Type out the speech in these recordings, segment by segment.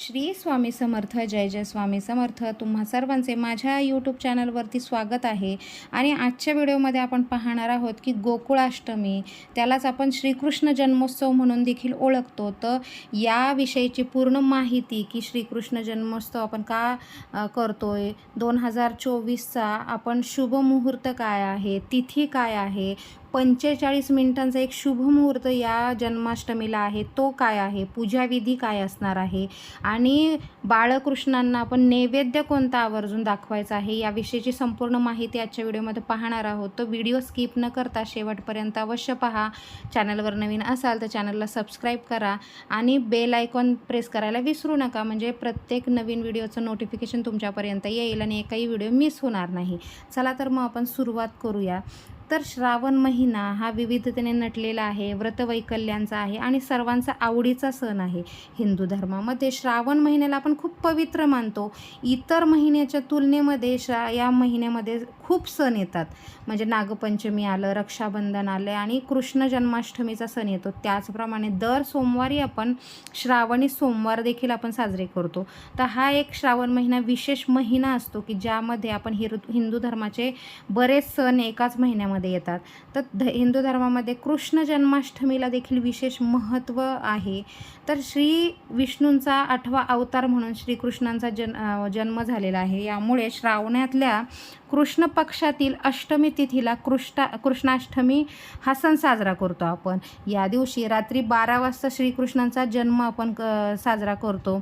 श्री स्वामी समर्थ जय जय स्वामी समर्थ. तुम्हा सर्वांचे माझ्या यूट्यूब चॅनलवरती स्वागत आहे. आणि आजच्या व्हिडिओमध्ये आपण पाहणार आहोत की गोकुळाष्टमी त्यालाच आपण श्रीकृष्ण जन्मोत्सव म्हणून देखील ओळखतो. तर याविषयीची पूर्ण माहिती की श्रीकृष्ण जन्मोत्सव आपण का करतो आहे दोन हजार चोवीसचा आपण शुभ मुहूर्त काय आहे तिथी काय आहे पंचेचाळीस मिनिटांचा एक शुभ मुहूर्त या जन्माष्टमीला आहे. तो काय आहे? पूजाविधी काय असणार आहे? आणि बाळकृष्णांना आपण नैवेद्य कोणता आवर्जून दाखवायचा आहे? याविषयीची संपूर्ण माहिती आजच्या व्हिडिओमध्ये पाहणार आहोत. तो व्हिडिओ स्किप न करता शेवटपर्यंत अवश्य पहा. चॅनलवर नवीन असाल तर चॅनलला सबस्क्राईब करा आणि बेल आयकॉन प्रेस करायला विसरू नका. म्हणजे प्रत्येक नवीन व्हिडिओचं नोटिफिकेशन तुमच्यापर्यंत येईल आणि एकही व्हिडिओ मिस होणार नाही. चला तर मग आपण सुरुवात करूया. तर श्रावण महिना हा विविधतेने नटलेला आहे व्रतवैकल्यांचा आहे आणि सर्वांचा आवडीचा सण आहे. हिंदू धर्मामध्ये श्रावण महिन्याला आपण खूप पवित्र मानतो. इतर महिन्याच्या तुलनेमध्ये श्रा या महिन्यामध्ये खूप सण येतात. म्हणजे नागपंचमी आलं रक्षाबंधन आलं आणि कृष्ण जन्माष्टमीचा सण येतो. त्याचप्रमाणे दर सोमवारी आपण श्रावणी सोमवार देखील आपण साजरे करतो. तर हा एक श्रावण महिना विशेष महिना असतो की ज्यामध्ये आपण हिरु हिंदू धर्माचे बरेच सण एकाच महिन्यामध्ये येतात. तर ध हिंदू धर्मामध्ये कृष्ण जन्माष्टमीला देखील विशेष महत्त्व आहे. तर श्री विष्णूंचा आठवा अवतार म्हणून श्रीकृष्णांचा जन जन्म झालेला आहे. यामुळे श्रावणातल्या कृष्ण पक्षातील अष्टमी तिथीला कृष्णा कृष्णाष्टमी हा सण साजरा करतो आपण. या दिवशी रात्री बारा वाजता श्रीकृष्णांचा जन्म आपण क साजरा करतो.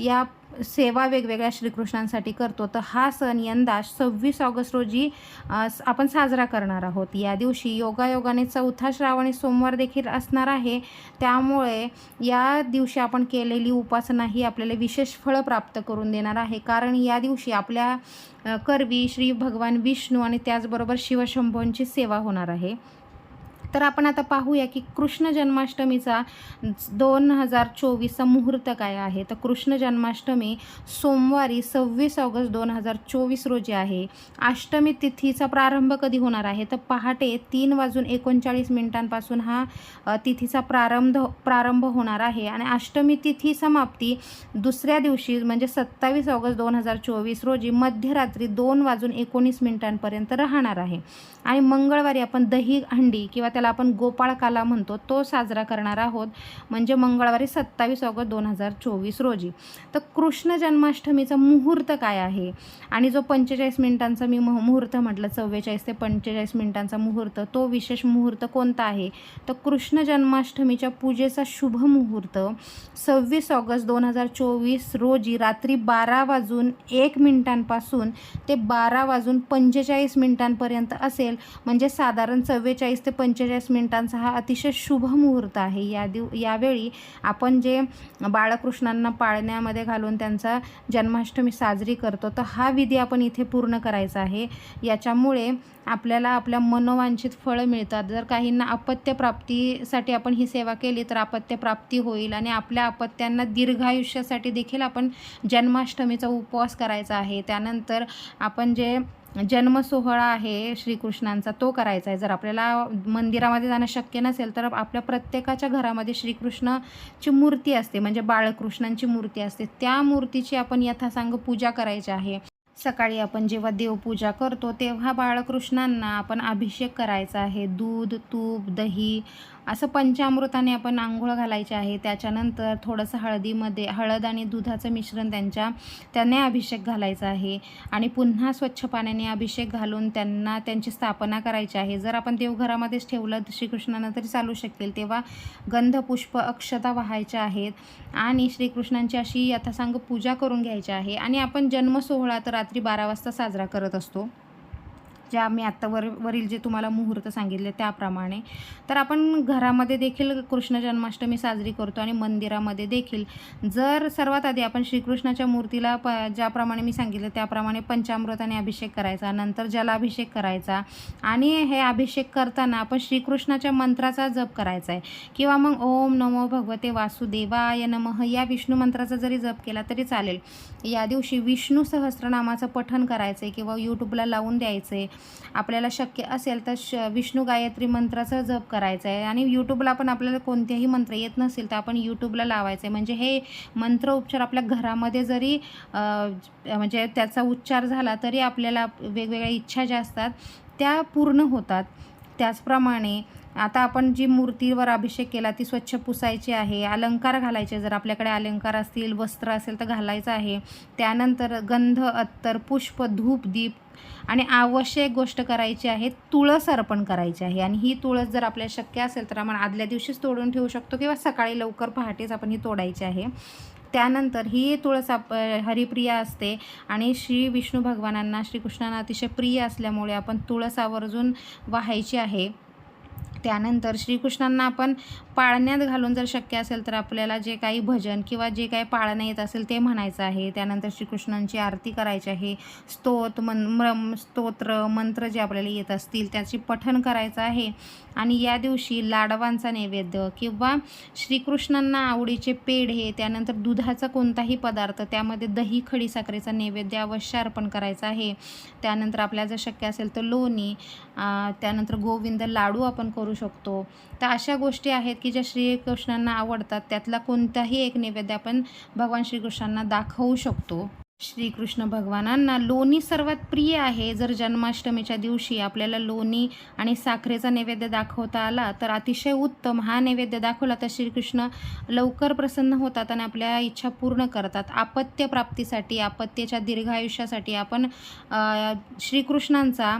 या सेवा वेगवेगळ्या श्रीकृष्णांसाठी करतो तर हा सण यंदा सव्वीस ऑगस्ट रोजी आपण साजरा करणार आहोत. या दिवशी योगायोगाने चौथा श्रावणी सोमवार देखील असणार आहे. त्यामुळे या दिवशी आपण केलेली उपासना ही आपल्याला विशेष फळं प्राप्त करून देणार आहे. कारण या दिवशी आपल्या कर्वी करवी श्री भगवान विष्णू आणि त्याचबरोबर शिवशंभूंची सेवा होणार आहे. तर आपण आता पाहूया की कृष्ण जन्माष्टमीचा दोन हजार चोवीसचा मुहूर्त काय आहे? तर कृष्ण जन्माष्टमी सोमवारी सव्वीस ऑगस्ट दोन हजार चोवीस रोजी आहे. अष्टमी तिथीचा प्रारंभ कधी होणार आहे? तर पहाटे तीन वाजून एकोणचाळीस मिनिटांपासून हा तिथीचा प्रारंभ प्रारंभ होणार आहे. आणि अष्टमी तिथी समाप्ती दुसऱ्या दिवशी म्हणजे सत्तावीस ऑगस्ट दोन हजार चोवीस रोजी मध्यरात्री दोन वाजून एकोणीस मिनिटांपर्यंत राहणार आहे. आणि मंगळवारी आपण दही हंडी किंवा त्याला आपण गोपाळकाला म्हणतो तो साजरा करणार आहोत. म्हणजे मंगळवारी सत्तावीस ऑगस्ट दोन हजार चोवीस रोजी. तर कृष्ण जन्माष्टमीचा मुहूर्त काय आहे? आणि जो पंचेचाळीस मिनिटांचा मी मुहूर्त म्हटलं चव्वेचाळीस ते पंचेचाळीस मिनिटांचा मुहूर्त तो विशेष मुहूर्त कोणता आहे? तर कृष्ण जन्माष्टमीच्या पूजेचा शुभ मुहूर्त सव्वीस ऑगस्ट दोन हजार चोवीस रोजी रात्री बारा वाजून एक मिनिटांपासून ते बारा वाजून पंचेचाळीस मिनिटांपर्यंत असेल. म्हणजे साधारण चव्वेचाळीस ते पंचेचाळीस मिनिटांचा हा अतिशय शुभ मुहूर्त आहे. या दिव यावेळी आपण जे बाळकृष्णांना पाळण्यामध्ये घालून त्यांचा जन्माष्टमी साजरी करतो तर हा विधी आपण इथे पूर्ण करायचा आहे. याच्यामुळे आपल्याला आपल्या मनोवांछित फळं मिळतात. जर काहींना अपत्यप्राप्तीसाठी आपण ही सेवा केली तर अपत्यप्राप्ती होईल आणि आपल्या अपत्यांना दीर्घायुष्यासाठी देखील आपण जन्माष्टमीचा उपवास करायचा आहे. त्यानंतर आपण जे जन्मसोहळा आहे श्रीकृष्णांचा तो करायचा आहे. जर आपल्याला मंदिरामध्ये जाणं शक्य नसेल तर आपल्या प्रत्येकाच्या घरामध्ये श्रीकृष्णाची मूर्ती असते. म्हणजे बाळकृष्णांची मूर्ती असते. त्या मूर्तीची आपण यथासांग पूजा करायची आहे. सकाळी आपण जेव्हा देवपूजा करतो तेव्हा बाळकृष्णांना आपण अभिषेक करायचा आहे. दूध तूप दही असं पंचामृताने आपण आंघोळ घालायचे आहे. त्याच्यानंतर थोडंसं हळदीमध्ये हळद आणि दुधाचं मिश्रण त्यांच्या त्याने अभिषेक घालायचा आहे. आणि पुन्हा स्वच्छ पाण्याने अभिषेक घालून त्यांना त्यांची स्थापना करायची आहे. जर आपण देवघरामध्येच ठेवलं श्रीकृष्णांना तरी चालू शकेल. तेव्हा गंधपुष्प अक्षता वाहायच्या आहेत. आणि श्रीकृष्णांची अशी यथासांग पूजा करून घ्यायची आहे. आणि आपण जन्मसोहळा तर रात्री बारा वाजता साजरा करत असतो. ज्या मी आत्ता वर वरील जे तुम्हाला मुहूर्त सांगितले त्याप्रमाणे. तर आपण घरामध्ये देखील कृष्ण जन्माष्टमी साजरी करतो आणि मंदिरामध्ये देखील. जर सर्वात आधी आपण श्रीकृष्णाच्या मूर्तीला प ज्याप्रमाणे मी सांगितलं त्याप्रमाणे पंचामृताने अभिषेक करायचा नंतर जलाभिषेक करायचा आणि हे अभिषेक करताना आपण श्रीकृष्णाच्या मंत्राचा जप करायचा आहे. किंवा मग ओम नमो भगवते वासुदेवाय नमः या विष्णू मंत्राचा जरी जप केला तरी चालेल. या दिवशी विष्णू सहस्रनामाचं पठण करायचं आहे किंवा यूट्यूबला लावून द्यायचं आहे आपल्याला शक्य असेल तर श विष्णू गायत्री मंत्राचा जप करायचा आहे आणि यूट्यूबला पण आपल्याला कोणतेही मंत्र येत नसेल तर आपण यूट्यूबला लावायचं आहे म्हणजे हे मंत्र उपचार आपल्या घरामध्ये जरी म्हणजे त्याचा उच्चार झाला तरी आपल्याला वेगवेगळ्या इच्छा ज्या असतात त्या पूर्ण होतात. त्याचप्रमाणे आता आपण जी मूर्तीवर अभिषेक केला ती स्वच्छ पुसायची आहे अलंकार घालायचे जर आपल्याकडे अलंकार असतील वस्त्र असेल तर घालायचं आहे. त्यानंतर गंध अत्तर पुष्प धूप दीप आणि आवश्यक गोष्ट करायची आहे तुळस अर्पण करायची आहे. आणि ही तुळस जर आपल्याला शक्य असेल तर आपण आदल्या दिवशीच तोडून ठेवू शकतो किंवा सकाळी लवकर पहाटेच आपण ही तोडायची आहे. त्यानंतर ही तुळस आप हरिप्रिया असते आणि श्री विष्णू भगवानांना श्रीकृष्णांना अतिशय प्रिय असल्यामुळे आपण तुळस आवर्जून वाहायची आहे. त्यानंतर श्रीकृष्णांना आपण पाळण्यात घालून जर शक्य असेल तर आपल्याला जे काही भजन किंवा जे काही पाळणं येत असेल ते म्हणायचं आहे. त्यानंतर श्रीकृष्णांची आरती करायची आहे. स्तोत मन म्रम स्तोत्र मंत्र जे आपल्याला येत असतील त्याची पठण करायचं आहे. आणि या दिवशी लाडवांचा नैवेद्य किंवा श्रीकृष्णांना आवडीचे पेढ हे त्यानंतर दुधाचा कोणताही पदार्थ त्यामध्ये दही खडी साखरेचा नैवेद्य अवश्य अर्पण करायचा आहे. त्यानंतर आपल्याला जर शक्य असेल तर लोणी त्यानंतर गोविंद लाडू आपण करू शकतो. तर अशा गोष्टी आहेत की ज्या श्रीकृष्णांना आवडतात त्यातला कोणताही एक नैवेद्य आपण भगवान श्रीकृष्णांना दाखवू शकतो. श्रीकृष्ण भगवानांना लोणी सर्वात प्रिय आहे. जर जन्माष्टमीच्या दिवशी आपल्याला लोणी आणि साखरेचा नैवेद्य दाखवता आला तर अतिशय उत्तम. हा नैवेद्य दाखवला तर श्रीकृष्ण लवकर प्रसन्न होतात आणि आपल्या इच्छा पूर्ण करतात. आपत्य प्राप्तीसाठी आपत्याच्या दीर्घायुष्यासाठी आपण श्रीकृष्णांचा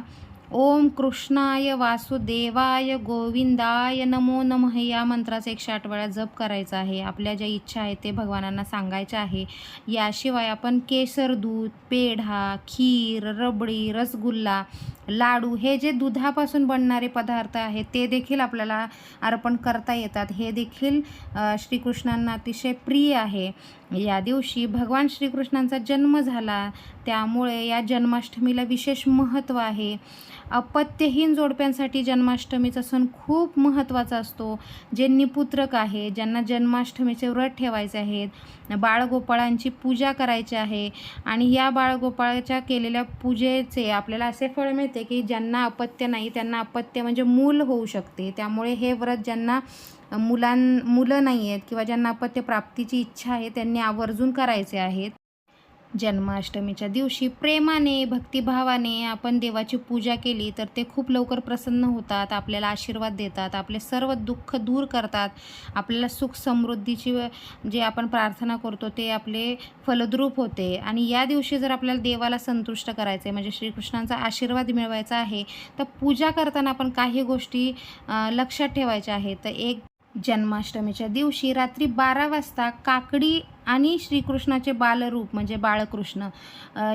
ओम कृष्णाय वासुदेवाय गोविंदाय नमो नमः. या मंत्राचा एकशे आठ वेळा जप करायचा आहे. आपल्या ज्या इच्छा आहेत ते भगवानांना सांगायच्या आहे. याशिवाय आपण केसर दूध पेढा खीर रबडी रसगुल्ला लाडू हे जे दुधापासून बनणारे पदार्थ आहेत ते देखील आपल्याला अर्पण करता येतात. हे देखील श्रीकृष्णांना अतिशय प्रिय आहे. या दिवशी भगवान श्रीकृष्णांचा जन्म झाला. त्यामुळे या जन्माष्टमीला विशेष महत्त्व आहे. अपत्यहीन जोडप्यांसाठी जन्माष्टमीचा सण खूप महत्त्वाचा असतो. जे निपुत्रक आहे ज्यांना जन्माष्टमीचे व्रत ठेवायचे आहेत बाळगोपाळांची पूजा करायची आहे आणि या बाळगोपाळाच्या केलेल्या पूजेचे आपल्याला असे फळ मिळते की ज्यांना अपत्य नाही त्यांना अपत्य म्हणजे मूल होऊ शकते. त्यामुळे हे व्रत ज्यांना मुलां मुलं नाही आहेत किंवा ज्यांना अपत्य प्राप्तीची इच्छा आहे त्यांनी आवर्जून करायचे आहेत. जन्माष्टमीच्या दिवशी प्रेमाने भक्तिभावाने आपण देवाची पूजा केली तर ते खूप लवकर प्रसन्न होतात आपल्याला आशीर्वाद देतात आपले सर्व दुःख दूर करतात. आपल्याला सुख समृद्धीची जे आपण प्रार्थना करतो ते आपले फलद्रूप होते. आणि या दिवशी जर आपल्याला देवाला संतुष्ट करायचं आहे म्हणजे श्रीकृष्णांचा आशीर्वाद मिळवायचा आहे तर पूजा करताना आपण काही गोष्टी लक्षात ठेवायच्या आहेत. तर एक जन्माष्टमीच्या दिवशी रात्री बारा वाजता काकडी आणि श्रीकृष्णाचे बालरूप म्हणजे बाळकृष्ण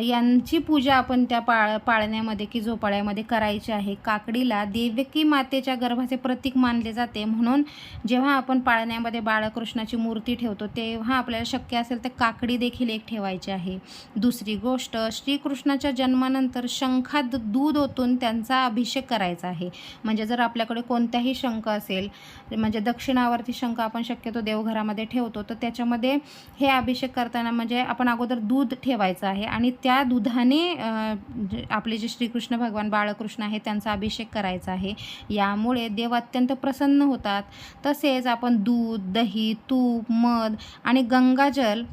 यांची पूजा आपण त्या पाळ पाळण्यामध्ये की झोपाळ्यामध्ये करायची आहे. काकडीला देवकी मातेच्या गर्भाचे प्रतीक मानले जाते. म्हणून जेव्हा आपण पाळण्यामध्ये बाळकृष्णाची मूर्ती ठेवतो तेव्हा आपल्याला शक्य असेल तर काकडी देखील एक ठेवायची आहे. दुसरी गोष्ट श्रीकृष्णाच्या जन्मानंतर शंखात दूध ओतून त्यांचा अभिषेक करायचा आहे. म्हणजे जर आपल्याकडे कोणत्याही शंख असेल म्हणजे दक्षिणावर्ती शंख आपण शक्यतो देवघरामध्ये ठेवतो तर त्याच्यामध्ये हे अभिषेक करताना म्हणजे आपण अगोदर दूध ठेवायचं आहे आणि त्या दुधाने आपले जे श्रीकृष्ण भगवान बाळकृष्ण आहे त्यांचा अभिषेक करायचा आहे. यामुळे देव अत्यंत प्रसन्न होतात. तसेच आपण दूध दही तूप मध आणि गंगाजल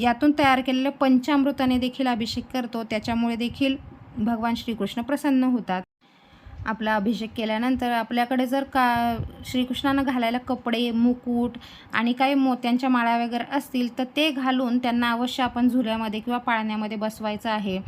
यातून तयार केलेल्या पंचामृताने देखील अभिषेक करतो. त्याच्यामुळे देखील भगवान श्रीकृष्ण प्रसन्न होतात. आपला अभिषेक केल्यानंतर आपल्याकडे जर का श्रीकृष्णानं घालायला कपडे मुकुट आणि काही मोत्यांच्या माळा वगैरे असतील तर ते घालून त्यांना अवश्य आपण झुल्यामध्ये किंवा पाळण्यामध्ये बसवायचं आहे.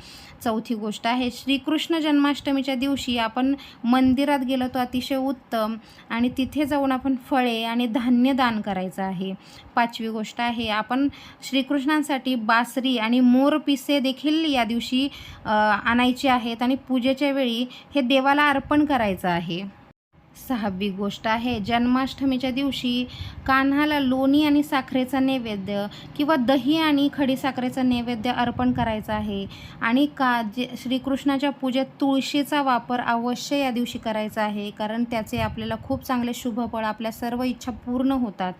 चौथी गोष्ट आहे श्रीकृष्ण जन्माष्टमीच्या दिवशी आपण मंदिरात गेलो तर अतिशय उत्तम आणि तिथे जाऊन आपण फळे आणि धान्य दान करायचं आहे. पाचवी गोष्ट आहे आपण श्रीकृष्णांसाठी बासरी आणि मोर पिसे देखील या दिवशी आणायचे आहेत आणि पूजेच्या वेळी हे देवाला अर्पण करायचं आहे. सहावी गोष्ट आहे. जन्माष्टमीच्या दिवशी कान्हाला लोणी आणि साखरेचा नैवेद्य किंवा दही आणि खडीसाखरेचा नैवेद्य अर्पण करायचा आहे. आणि का जे श्रीकृष्णाच्या पूजेत तुळशीचा वापर अवश्य या दिवशी करायचा आहे. कारण त्याचे आपल्याला खूप चांगले शुभफळ आपल्या सर्व इच्छा पूर्ण होतात.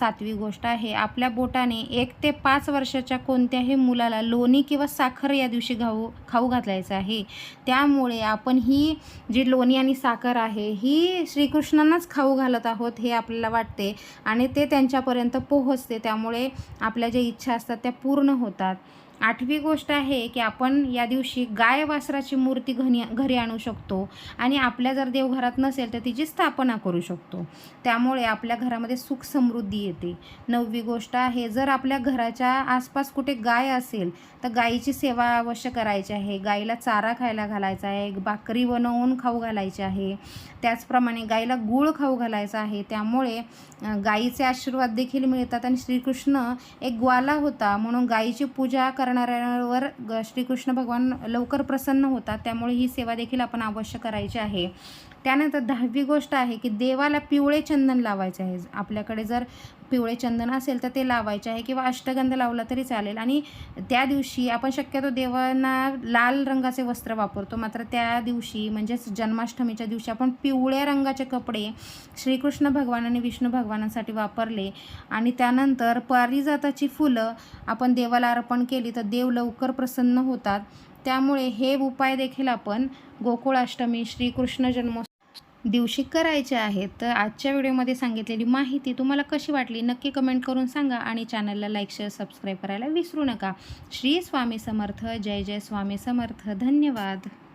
सातवी गोष्ट आहे आपल्या बोटाने एक ते पाच वर्षाच्या कोणत्याही मुलाला लोणी किंवा साखर या दिवशी घाऊ खाऊ घातलायचं आहे. त्यामुळे आपण ही जी लोणी आणि साखर आहे ही श्रीकृष्णांनाच खाऊ घालत आहोत हे आपल्याला वाटते आणि ते त्यांच्यापर्यंत पोहोचते. त्यामुळे आपल्या ज्या इच्छा असतात त्या पूर्ण होतात. आठवी गोष्ट आहे की आपण या दिवशी गाय वासराची मूर्ती घरी घरी आणू शकतो आणि आपल्या जर देवघरात नसेल तर तिची स्थापना करू शकतो. त्यामुळे आपल्या घरामध्ये सुख समृद्धी येते. नववी गोष्ट आहे जर आपल्या घराच्या आसपास कुठे गाय असेल तर गायीची सेवा अवश्य करायची आहे. गाईला चारा खायला घालायचा आहे भाकरी बनवून खाऊ घालायची आहे. त्याचप्रमाणे गाईला गूळ खाऊ घालायचा आहे. त्यामुळे गायीचे गाईचे आशीर्वाद देखील मिळतात आणि श्रीकृष्ण एक ग्वाला होता. म्हणून गाईची पूजा कर करणाऱ्यांवर ग- श्रीकृष्ण भगवान लवकर प्रसन्न होतात त्यामुळे ही सेवा देखील आपण अवश्य करायची आहे. त्यानंतर दहावी गोष्ट आहे की देवाला पिवळे चंदन लावायचे आहे. आपल्याकडे जर पिवळे चंदन असेल तर ते लावायचे आहे किंवा अष्टगंध लावला तरी चालेल. आणि त्या दिवशी आपण शक्यतो देवांना लाल रंगाचे वस्त्र वापरतो. मात्र त्या दिवशी म्हणजेच जन्माष्टमीच्या दिवशी आपण पिवळ्या रंगाचे कपडे श्रीकृष्ण भगवान आणि विष्णू भगवानांसाठी वापरले. आणि त्यानंतर पारिजाताची फुलं आपण देवाला अर्पण केली तर देव लवकर प्रसन्न होतात. त्यामुळे हे उपाय देखील आपण गोकुळाष्टमी श्रीकृष्ण जन्मोत्सव दिवशी करायचे आहेत तर आजच्या व्हिडिओमध्ये सांगितलेली माहिती तुम्हाला कशी वाटली नक्की कमेंट करून सांगा आणि चॅनलला लाईक शेअर सबस्क्राईब करायला विसरू नका. श्री स्वामी समर्थ जय जय स्वामी समर्थ धन्यवाद.